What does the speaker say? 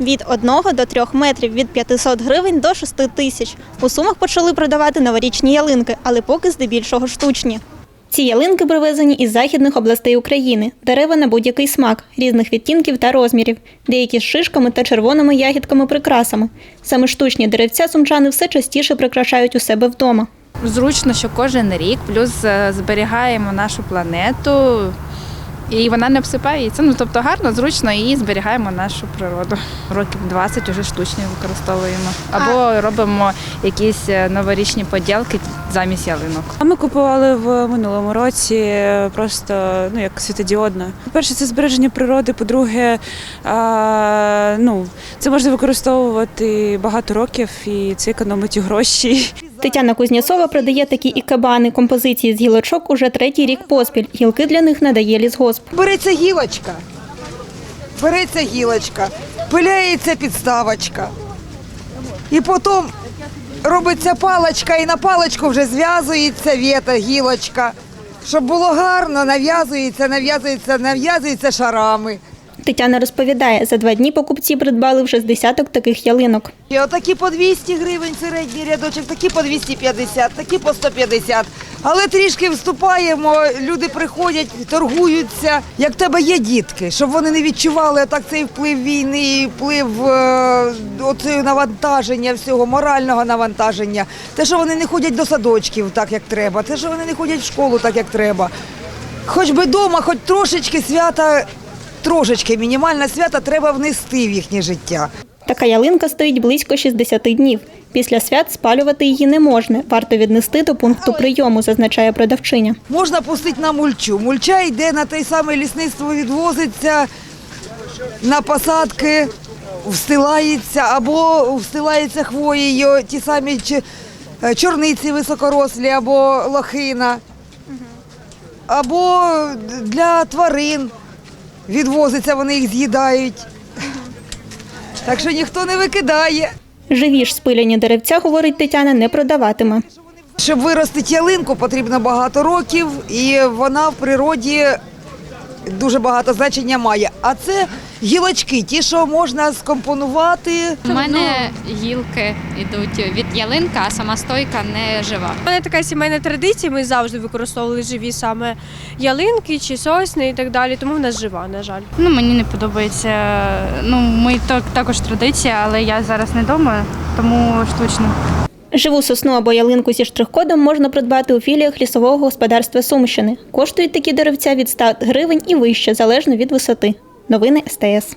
від 1 до 3 метрів, від 500 гривень до 6 тисяч. У Сумах почали продавати новорічні ялинки, але поки здебільшого штучні. Ці ялинки привезені із західних областей України. Дерева на будь-який смак, різних відтінків та розмірів, деякі з шишками та червоними ягідками-прикрасами. Саме штучні деревця сумчани все частіше прикрашають у себе вдома. Зручно, що кожен рік, плюс е, зберігаємо нашу планету. І вона не обсипається. Ну тобто гарно, зручно і зберігаємо нашу природу. Років 20 вже штучні використовуємо. Або робимо якісь е, новорічні поділки замість ялинок. А ми купували в минулому році е, просто ну як світодіодно. По-перше, це збереження природи. По-друге, а, ну це можна використовувати багато років і це економить гроші. Тетяна Кузнєцова продає такі ікебани композиції з гілочок уже третій рік поспіль. Гілки для них надає лісгосп. Береться гілочка, береться гілочка, пиляється підставочка. І потім робиться паличка, і на паличку вже зв'язується вєта, гілочка. Щоб було гарно, нав'язується, нав'язується, нав'язується шарами. Тетяна розповідає, за два дні покупці придбали вже з десяток таких ялинок. І отакі по 200 гривень середній рядочок, такі по 250, такі по 150. Але трішки вступаємо, люди приходять, торгуються. Як в тебе є дітки, щоб вони не відчували так цей вплив війни, вплив е, оцеї навантаження всього, морального навантаження. Те, що вони не ходять до садочків так, як треба, те, що вони не ходять в школу так, як треба. Хоч би вдома, хоч трошечки свята, трошечки мінімальне свята треба внести в їхнє життя. Така ялинка стоїть близько 60 днів. Після свят спалювати її не можна. Варто віднести до пункту прийому, зазначає продавчиня. Можна пустити на мульчу. Мульча йде на те саме лісництво, відвозиться на посадки, встилається або встилається хвоєю, ті самі е, чорниці високорослі або лохина, або для тварин відвозиться, вони їх з'їдають. Так що ніхто не викидає. Живі ж спиляні деревця, говорить Тетяна, не продаватиме. Щоб виростити ялинку, потрібно багато років, і вона в природі дуже багато значення має. А це гілочки, ті, що можна скомпонувати. У мене гілки йдуть від ялинка, а сама стойка не жива. У мене така сімейна традиція, ми завжди використовували живі саме ялинки чи сосни і так далі, тому в нас жива, на жаль. Ну, мені не подобається. Ну, ми так, також традиція, але я зараз не вдома, тому штучно. Живу сосну або ялинку зі штрих-кодом можна придбати у філіях лісового господарства Сумщини. Коштують такі деревця від 100 гривень і вище, залежно від висоти. Новини СТС.